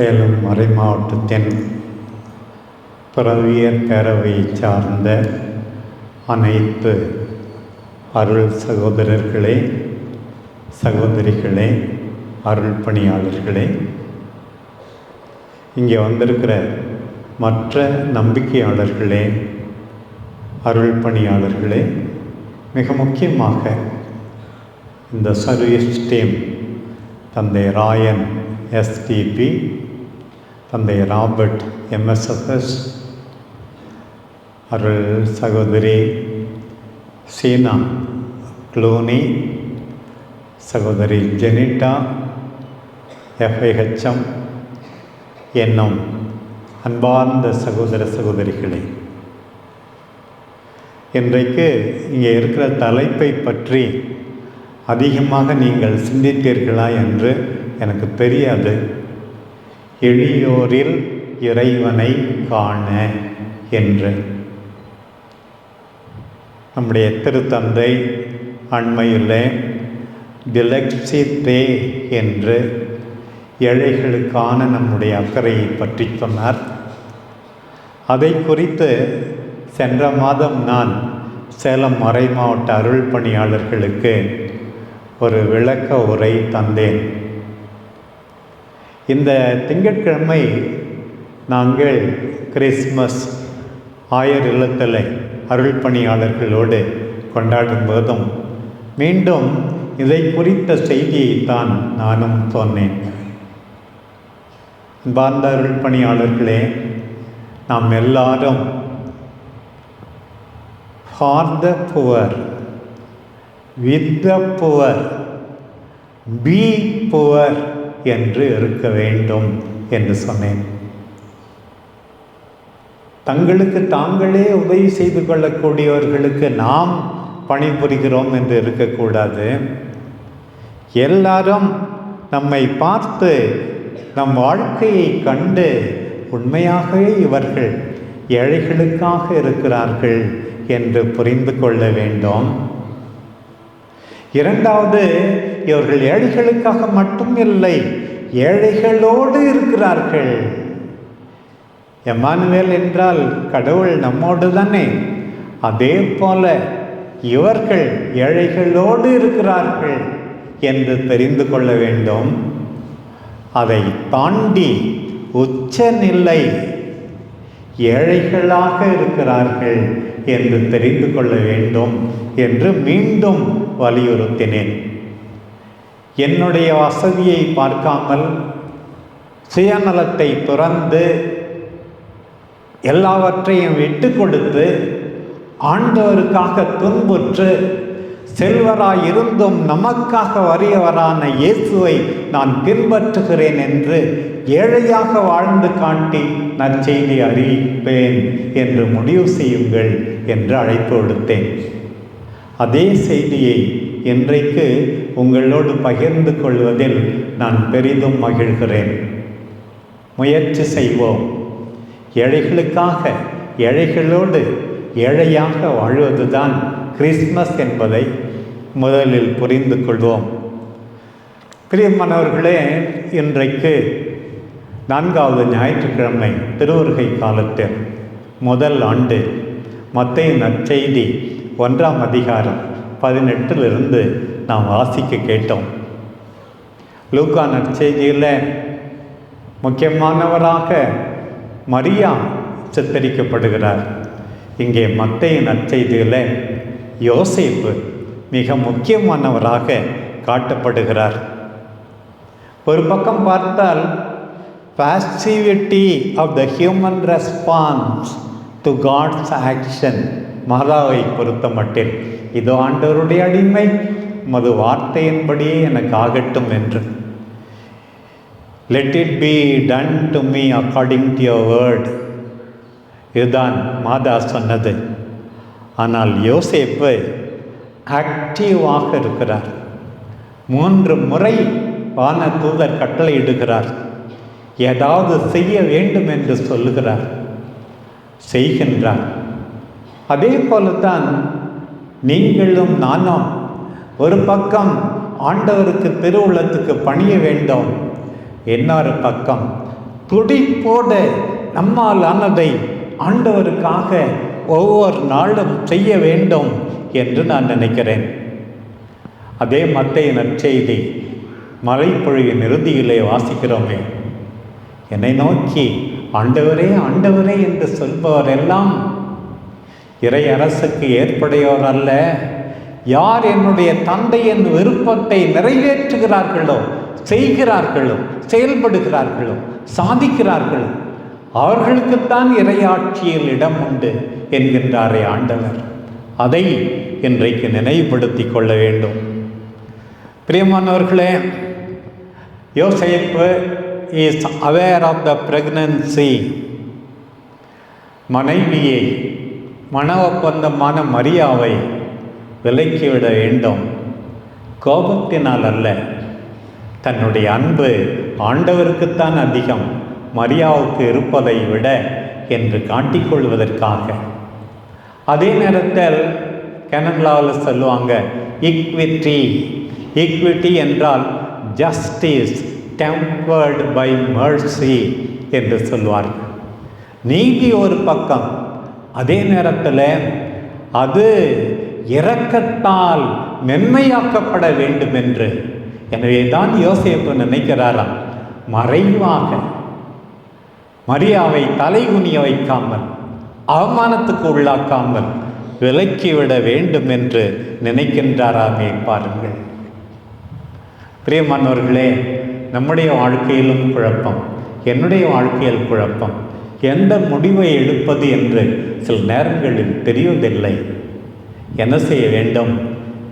சேலம் மறை மாவட்டத்தின் பிறவியர் பேரவையை சார்ந்த அனைத்து அருள் சகோதரர்களே சகோதரிகளே அருள் பணியாளர்களே இங்கே வந்திருக்கிற மற்ற நம்பிக்கையாளர்களே அருள் பணியாளர்களே மிக முக்கியமாக இந்த சர்வீஸ் டீம் தந்தை ராயன் எஸ்டிபி தந்தை ராபர்ட் எம்எஸ்எஃப்எஸ் அருள் சகோதரி சீனா க்ளூனி சகோதரி ஜெனிட்டா எஃப்ஐஹெச்எம் என்னும் அன்பார்ந்த சகோதர சகோதரிகளே. இன்றைக்கு இங்கே இருக்கிற தலைப்பை பற்றி அதிகமாக நீங்கள் சிந்தித்தீர்களா என்று எனக்கு தெரியாது. எளியோரில் இறைவனை காண என்று. நம்முடைய திருத்தந்தை அண்மையில் டிலக்ஸி தே என்று ஏழைகளுக்கான நம்முடைய அக்கறையை பற்றி சொன்னார். அதை குறித்து சென்ற மாதம் நான் சேலம் மறை மாவட்ட அருள் பணியாளர்களுக்கு ஒரு விளக்க உரை தந்தேன். இந்த திங்கட்கிழமை நாங்கள் கிறிஸ்மஸ் ஆயர் இல்லத்தில் அருள் பணியாளர்களோடு கொண்டாடும் போதும். மீண்டும் இதை குறித்த செய்தியைத்தான் நானும் சொன்னேன். பார்ந்த அருள் பணியாளர்களே நாம் எல்லாரும் for the poor with the poor be poor என்று இருக்க வேண்டும் என்று சொன்னேன். தங்களுக்கு தாங்களே உதவி செய்து கொள்ளக்கூடியவர்களுக்கு நாம் பணிபுரிகிறோம் என்று இருக்கக்கூடாது. எல்லாரும் நம்மை பார்த்து நம் வாழ்க்கையை கண்டு உண்மையாகவே இவர்கள் ஏழைகளுக்காக இருக்கிறார்கள் என்று புரிந்து கொள்ள வேண்டும். இரண்டாவது இவர்கள் ஏழைகளுக்காக மட்டும் இல்லை ஏழைகளோடு இருக்கிறார்கள். எமானுவேல் என்றால் கடவுள் நம்மோடு தானே. அதே போல இவர்கள் ஏழைகளோடு இருக்கிறார்கள் என்று தெரிந்து கொள்ள வேண்டும். அதை தாண்டி உச்ச நிலை ஏழைகளாக இருக்கிறார்கள் என்று தெரிந்து கொள்ள வேண்டும் என்று மீண்டும் வலியுறுத்தினேன். என்னுடைய வசதியை பார்க்காமல் சுயநலத்தை துறந்து எல்லாவற்றையும் விட்டு கொடுத்து ஆண்டவருக்காக துன்புற்று செல்வராய் இருந்தும் நமக்காக வறியவரான இயேசுவை நான் பின்பற்றுகிறேன் என்று ஏழையாக வாழ்ந்து காட்டி நற்செய்தி அறிவிப்பேன் என்று முடிவு செய்யுங்கள் என்று அழைப்பு கொடுத்தேன் அதே செய்தியை இன்றைக்கு உங்களோடு பகிர்ந்து கொள்வதில் நான் பெரிதும் மகிழ்கிறேன். முயற்சி செய்வோம். ஏழைகளுக்காக ஏழைகளோடு ஏழையாக வாழ்வதுதான் கிறிஸ்மஸ் என்பதை முதலில் புரிந்து கொள்வோம். பிரியமானவர்களே இன்றைக்கு நான்காவது ஞாயிற்றுக்கிழமை திருவருகை காலத்தில் முதல் ஆண்டு மத்திய நற்செய்தி ஒன்றாம் அதிகாரம் பதினெட்டிலிருந்து நாம் வாசிக்க கேட்டோம். லூக்கா நற்செய்தியில் முக்கியமானவராக மரியா சித்தரிக்கப்படுகிறார். இங்கே மத்திய நற்செய்தியில் யோசிப்பு மிக முக்கியமானவராக காட்டப்படுகிறார். ஒரு பக்கம் பார்த்தால் passivity of the human response to God's action மாதாவை பொறுத்த மட்டில் இது ஆண்டவருடைய அடிமை மது வார்த்தையின்படியே எனக்கு ஆகட்டும் என்று. Let it be done to me according to your word இதுதான் மாதா சொன்னது. ஆனால் யோசேப்பு ஆக்டிவாக இருக்கிறார். மூன்று முறை வான தூதர் கட்டளையிடுகிறார். ஏதாவது செய்ய வேண்டும் என்று சொல்லுகிறார். செய்கின்றார். அதே போலத்தான் நீங்களும் நானும் ஒரு பக்கம் ஆண்டவருக்கு திருவுள்ளத்துக்கு பணிய வேண்டும். இன்னொரு பக்கம் துடிப்போடு நம்மால் ஆனதை ஆண்டவருக்காக ஒவ்வொரு நாளும் செய்ய வேண்டும் என்று நான் நினைக்கிறேன். அதே மத்திய நற்செய்தி மலைப்பொழியின் இறுதியிலே வாசிக்கிறோமே. என்னை நோக்கி ஆண்டவரே ஆண்டவரே என்று சொல்பவர் எல்லாம் இறை அரசுக்கு ஏற்புடையோர் அல்ல. யார் என்னுடைய தந்தையின் விருப்பத்தை நிறைவேற்றுகிறார்களோ செய்கிறார்களோ செயல்படுகிறார்களோ சாதிக்கிறார்களோ அவர்களுக்குத்தான் இறையாட்சியில் இடம் உண்டு என்கின்றாரே ஆண்டவர். அதை இன்றைக்கு நினைவுபடுத்திக் கொள்ள வேண்டும். பிரியமானவர்களே யோசேப்பு is aware of the pregnancy மனைவியை மன ஒப்பந்தமான மரியாவை விலக்கிவிட வேண்டும். கோபத்தினால் அல்ல. தன்னுடைய அன்பு ஆண்டவருக்குத்தான் அதிகம். மரியாவுக்கு இருப்பதை விட என்று காட்டிக்கொள்வதற்காக. அதே நேரத்தில் கனடாவில் சொல்லுவாங்க ஈக்விட்டி ஈக்விட்டி என்றால் ஜஸ்டிஸ் டெம்பர்டு பை மர்சி என்று சொல்வார்கள். நீதி ஒரு பக்கம். அதே நேரத்தில் அது இரக்கத்தால் மென்மையாக்கப்பட வேண்டும் என்று எனவே தான் யோசேப்பு நினைக்கிறாராம். மறைவாக. மரியாவை தலைகுனிய வைக்காமல் அவமானத்துக்கு உள்ளாக்காமல் விலக்கிவிட வேண்டும் என்று நினைக்கின்றாராமே பாருங்கள். பிரியமானவர்களே நம்முடைய வாழ்க்கையிலும் குழப்பம் என்னுடைய வாழ்க்கையில் குழப்பம். எந்த முடிவை எடுப்பது என்று சில நேரங்களில் தெரிவதில்லை. என்ன செய்ய வேண்டும்?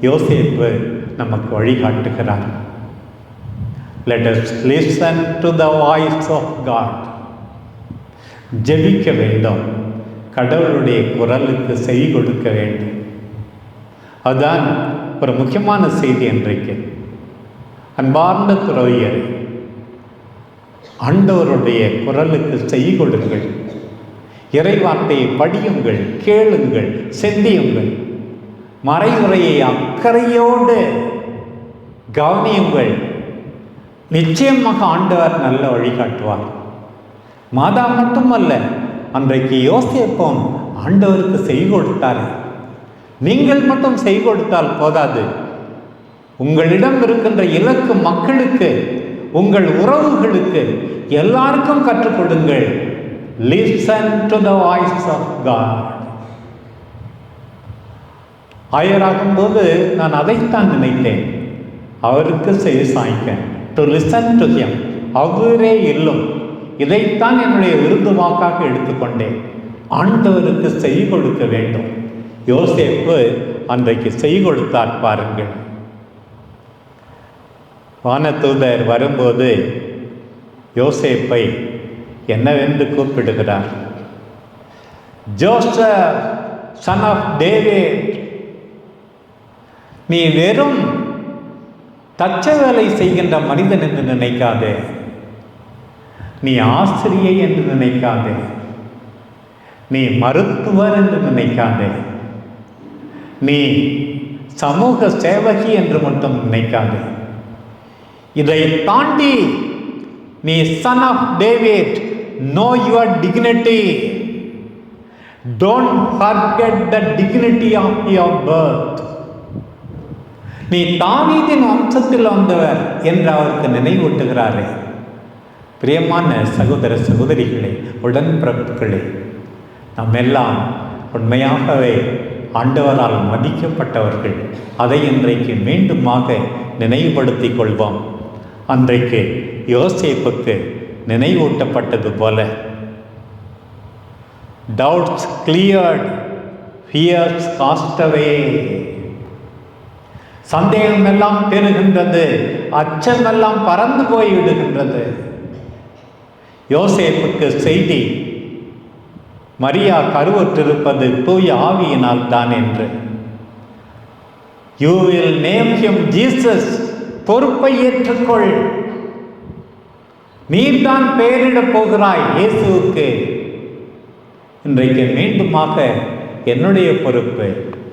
யோசிப்பு நமக்கு வழிகாட்டுகிறார். Let us listen to the voice of God ஜெபிக்க வேண்டும். கடவுளுடைய குரலுக்கு செவி கொடுக்க வேண்டும். அதுதான் ஒரு முக்கியமான செய்தி இன்றைக்கு. அன்பார்ந்த துறவியர் ஆண்டவருடைய குரலுக்கு செய் கொடுங்கள். இறைவார்த்தையை படியுங்கள் கேளுங்கள் செந்தியுங்கள். மறைமுறையை அக்கறையோடு கவனியுங்கள். நிச்சயமாக ஆண்டவர் நல்ல வழிகாட்டுவார் மாதா மட்டுமல்ல அன்றைக்கு யோசிப்போம் ஆண்டவருக்கு செய் கொடுத்தார். நீங்கள் மட்டும் செய் கொடுத்தால் போதாது. உங்களிடம் இருக்கின்ற இலக்கு மக்களுக்கு உங்கள் உறவுகளுக்கு எல்லாருக்கும் கற்றுக் கொடுங்கள். Listen to the voice of God ஆயராகும்போது நான் அதைத்தான் நினைத்தேன். அவருக்கு செய்து சாய்க்க டு லிசன் டு ஹியம் அவரே இல்லும். இதைத்தான் என்னுடைய விருதுவாக்காக எடுத்துக்கொண்டேன். ஆண்டவருக்கு செய் கொடுக்க வேண்டும். யோசேப்பு அன்றைக்கு செய் கொடுத்தார் பாருங்கள். வானதூதர் வரும்போது யோசேப்பை என்னவென்று கூப்பிடுகிறார்? ஜோசப் சன் ஆஃப் டேவிட் நீ வெறும் தச்ச வேலை செய்கின்ற மனிதன் என்று நினைக்காதே. நீ ஆசிரியை என்று நினைக்காதே. நீ மருத்துவர் என்று நினைக்காதே. நீ சமூக சேவகி என்று மட்டும் நினைக்காதே. இதை தாண்டி நீ son of David know your dignity don't forget the dignity of your birth நீ தாவீதின் வம்சத்தில் வந்தவர் என்று அவருக்கு நினைவூட்டுகிறாரே. பிரியமான சகோதர சகோதரிகளே உடன்பிறப்புகளே நாம் எல்லாம் உண்மையாகவே ஆண்டவரால் மதிக்கப்பட்டவர்கள் அதை இன்றைக்கு மீண்டுமாக நினைவுபடுத்திக் கொள்வோம். அன்றைக்கு யோசேப்புக்கு நினைவூட்டப்பட்டது போல. டவுட்ஸ் கிளியர்ட் ஃபியர்ஸ் காஸ்டவே சந்தேகம் எல்லாம் பெறுகின்றது அச்சம் எல்லாம் பறந்து போய் விடுகின்றது. யோசேப்புக்கு செய்தி மரியா கருவற்றிருப்பது தூய ஆவியினால் தான் என்று. You will name him Jesus பொறுப்பை ஏற்றுக்கொள். நீர்தான் பெயரிடப் போகிறாய் இயேசுவுக்கு. இன்றைக்கு மீண்டுமாக என்னுடைய பொறுப்பு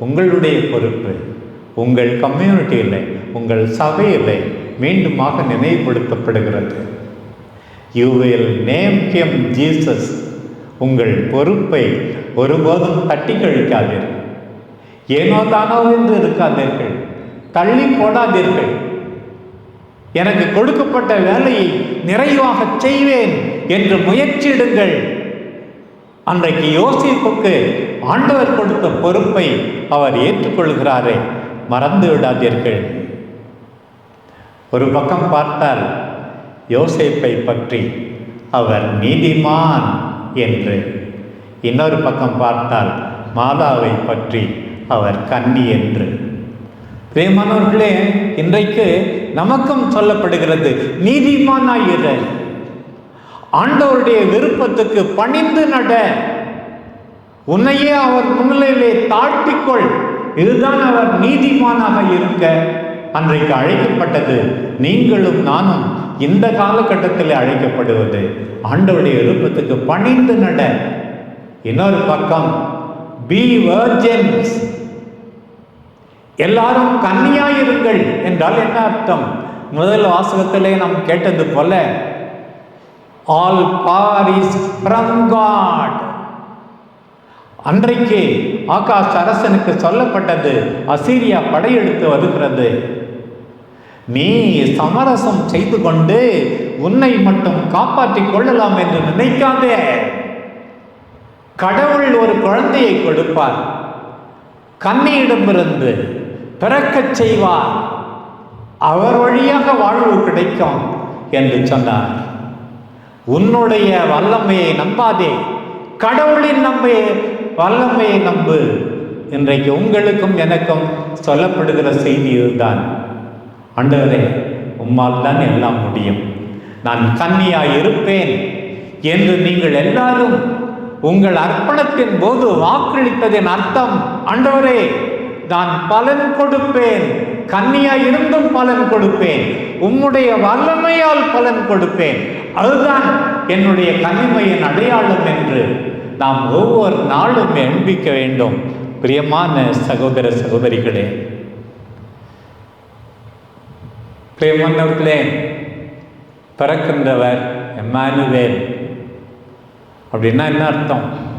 உங்களுடைய பொறுப்பு. உங்கள் கம்யூனிட்டியில் உங்கள் சபையில் மீண்டுமாக நினைவுபடுத்தப்படுகிறது. You will name him Jesus உங்கள் பொறுப்பை ஒருபோதும் தட்டி கழிக்காதீர்கள் ஏனோ தானோ என்று இருக்காதீர்கள். தள்ளி போடாதீர்கள். எனக்கு கொடுக்கப்பட்ட வேலையை நிறைவாக செய்வேன் என்று முயற்சியிடுங்கள். அன்றைக்கு யோசிப்புக்கு ஆண்டவர் கொடுத்த பொறுப்பை அவர் ஏற்றுக்கொள்கிறாரே. மறந்து விடாதீர்கள். ஒரு பக்கம் பார்த்தால் யோசிப்பை பற்றி அவர் நீதிமான் என்று இன்னொரு பக்கம் பார்த்தால் மாதாவை பற்றி அவர் கன்னி என்று. பிரியமானவர்களே இன்றைக்கு நமக்கும் சொல்லப்படுகிறது நீதிமானாயிரு. ஆண்டவருடைய விருப்பத்துக்கு பணிந்து நட. உன்னையே அவர் முன்னிலையிலே தாழ்த்திக்கொள். இதுதான் அவர் நீதிமானாக இருக்க அன்றைக்கு அழைக்கப்பட்டது. நீங்களும் நானும் இந்த காலகட்டத்தில் அழைக்கப்படுவது. ஆண்டவருடைய விருப்பத்துக்கு பணிந்து நட. இன்னொரு பக்கம் பி வர்ஜன்ஸ் எல்லாரும் கன்னியாயிருங்கள் என்றால் என்ன அர்த்தம்? முதல் வாசகத்திலே நாம் கேட்டது போல all power is from God அன்றைக்கு ஆகாஷ் அரசனுக்கு சொல்லப்பட்டது அசீரியா படையெடுத்து வருகிறது. நீ சமரசம் செய்து கொண்டு உன்னை மட்டும் காப்பாற்றிக் கொள்ளலாம் என்று நினைக்காதே. கடவுள் ஒரு குழந்தையை கொடுப்பார். கண்ணியிடமிருந்து பிறக்கச் செய்வார். அவர் வழியாக வாழ்வு கிடைக்கும் என்று சொன்னார். உன்னுடைய வல்லமையை நம்பாதே. கடவுளின் நம்பையை வல்லமையை நம்பு. இன்றைக்கு உங்களுக்கும் எனக்கும் சொல்லப்படுகிற செய்தி இதுதான். ஆண்டவரே உம்மால் தான் எல்லாம் முடியும். நான் கன்னியாய் இருப்பேன் என்று நீங்கள் எல்லாரும் உங்கள் அர்ப்பணத்தின் போது வாக்களித்ததின் அர்த்தம் ஆண்டவரே நான் பலன் கொடுப்பேன். கன்னியாய் இருந்தும் பலன் கொடுப்பேன். உம்முடைய வல்லமையால் பலன் கொடுப்பேன். அதுதான் என்னுடைய கனிமையின் அடையாளம் என்று நாம் ஒவ்வொரு நாளும் எண்பிக்க வேண்டும். பிரியமான சகோதர சகோதரிகளே. பிரியமானவர்களே பிறக்கின்றவர் எம்மானுவேல். அப்படின்னா என்ன அர்த்தம்?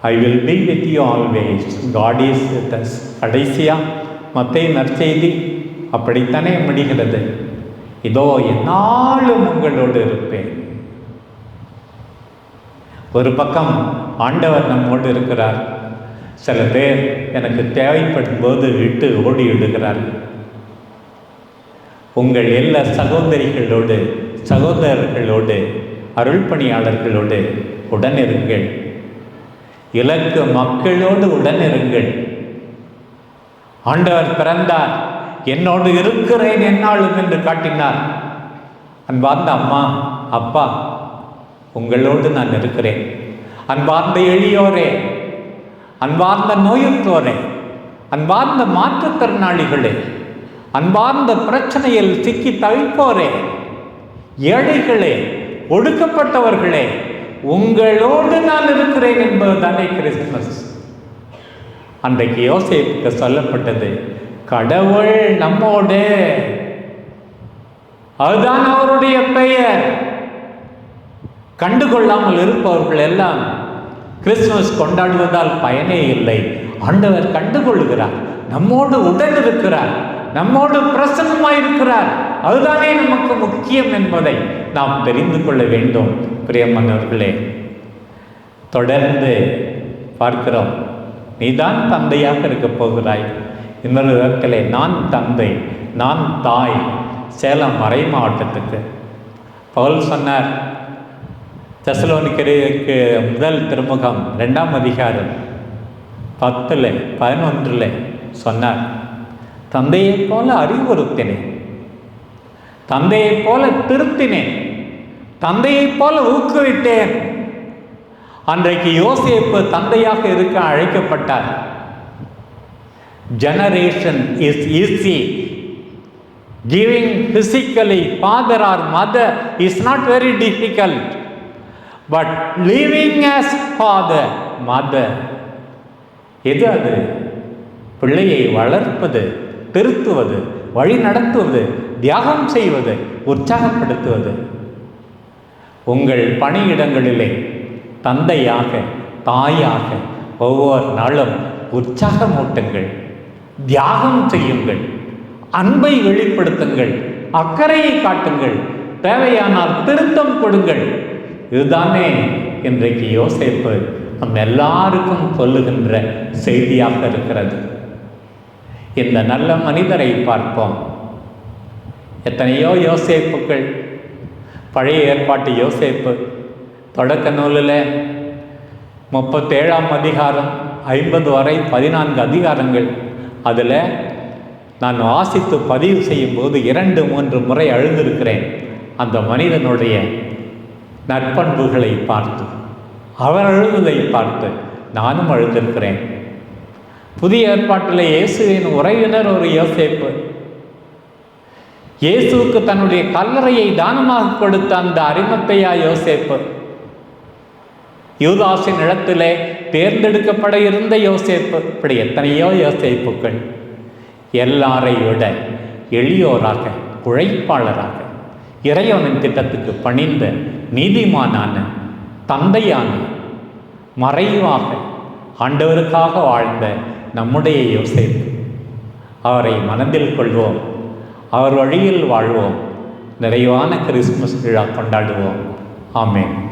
I will be with you always God is with us கடைசியாக மத்திய நற்செய்தி அப்படித்தானே முடிகிறது. இதோ என்னாலும் உங்களோடு இருப்பேன். ஒரு பக்கம் ஆண்டவர் நம்மோடு இருக்கிறார். சில பேர் எனக்கு தேவைப்படும் போது விட்டு ஓடி விடுகிறார்கள். உங்கள் எல்லா சகோதரிகளோடு சகோதரர்களோடு அருள் பணியாளர்களோடு உடனிருங்கள். இலக்கு மக்களோடு உடனிருங்கள். ஆண்டவர் பிறந்தார். என்னோடு இருக்கிறேன் என்னாலும் என்று காட்டினார். அன்பார்ந்த அம்மா அப்பா உங்களோடு நான் இருக்கிறேன். அன்பார்ந்த எளியோரே அன்பார்ந்த நோயுற்றோரே அன்பார்ந்த மாற்றுத்திறனாளிகளே அன்பார்ந்த பிரச்சனையில் சிக்கி தவிப்போரே ஏழைகளே ஒடுக்கப்பட்டவர்களே உங்களோடு நான் இருக்கிறேன் என்பது தானே கிறிஸ்துமஸ். அன்றைக்கு யோசிப்புக்கு சொல்லப்பட்டது கடவுள் நம்மோடு. அதுதான் அவருடைய பெயர். கண்டுகொள்ளாமல் இருப்பவர்கள் எல்லாம் கிறிஸ்துமஸ் கொண்டாடுவதால் பயனே இல்லை. ஆண்டவர் கண்டுகொள்கிறார். நம்மோடு உடன் இருக்கிறார் நம்மோடு பிரசன்னமாய் இருக்கிறார் அதுதானே நமக்கு முக்கியம் என்பதை நாம் தெரிந்து கொள்ள வேண்டும். பிரியமன்னர்களே தொடர்ந்து பார்க்கிறோம். நீதான் தந்தையாக இருக்கப் போகிறாய். இன்னொரு விதத்திலே நான் தந்தை நான் தாய். சேலம் மறை மாவட்டத்துக்கு. பவுல் சொன்னார் தெசலோனிக்கருக்கு முதல் திருமுகம் ரெண்டாம் அதிகாரம் பத்தில் பதினொன்றில் சொன்னார் தந்தையைப் போல அறிவுறுத்தினேன் தந்தையைப் போல திருத்தினேன் தந்தையைப் போல ஊக்குவித்தேன் அன்றைக்கு யோசேப்பு தந்தையாக இருக்க அழைக்கப்பட்டார் generation is easy giving physically father or mother is not very difficult but living as father mother எது அது? பிள்ளையை வளர்ப்பது திருத்துவது வழி நடத்துவது தியாகம் செய்வது உற்சாகப்படுத்துவது. உங்கள் பணியிடங்களிலே தந்தையாக தாயாக ஒவ்வொரு நாளும் உற்சாகமூட்டுங்கள் தியாகம் செய்யுங்கள் அன்பை வெளிப்படுத்துங்கள் அக்கறையை காட்டுங்கள் தேவையானால் திருத்தம் கொடுங்கள். இதுதானே? இன்றைக்கு யோசிப்பு நம் எல்லாருக்கும் சொல்லுகின்ற செய்தியாக இருக்கிறது. இந்த நல்ல மனிதரை பார்ப்போம். எத்தனையோ யோசிப்புகள் பழைய ஏற்பாட்டு யோசிப்பு தொடக்க நூலில் முப்பத்தேழாம் அதிகாரம் ஐம்பது வரை பதினான்கு அதிகாரங்கள். அதில் நான் வாசித்து பதிவு செய்யும்போது இரண்டு மூன்று முறை அழுந்திருக்கிறேன் அந்த மனிதனுடைய நற்பண்புகளை பார்த்து அவர் அழுவதை பார்த்து நானும் அழுந்திருக்கிறேன் புதிய ஏற்பாட்டில் இயேசுவின் உறவினர் ஒரு யோசேப்பு. இயேசுவுக்கு தன்னுடைய கல்லறையை தானமாக கொடுத்த அந்த அறிமத்தையா யோசேப்பு. யூதாசின் இடத்திலே தேர்ந்தெடுக்கப்பட இருந்த யோசேப்பு. இப்படி எத்தனையோ யோசிப்புக்கள் எல்லாரை விட எளியோராக உழைப்பாளராக இறைவனின் திட்டத்துக்கு பணிந்த நீதிமானான தந்தையான மறைவாக ஆண்டவருக்காக வாழ்ந்த நம்முடைய யோசேப்பு அவரை மனதில் கொள்வோம். அவர் வழியில் வாழ்வோம். நிறைவான கிறிஸ்துமஸ் விழா கொண்டாடுவோம். ஆமேன்.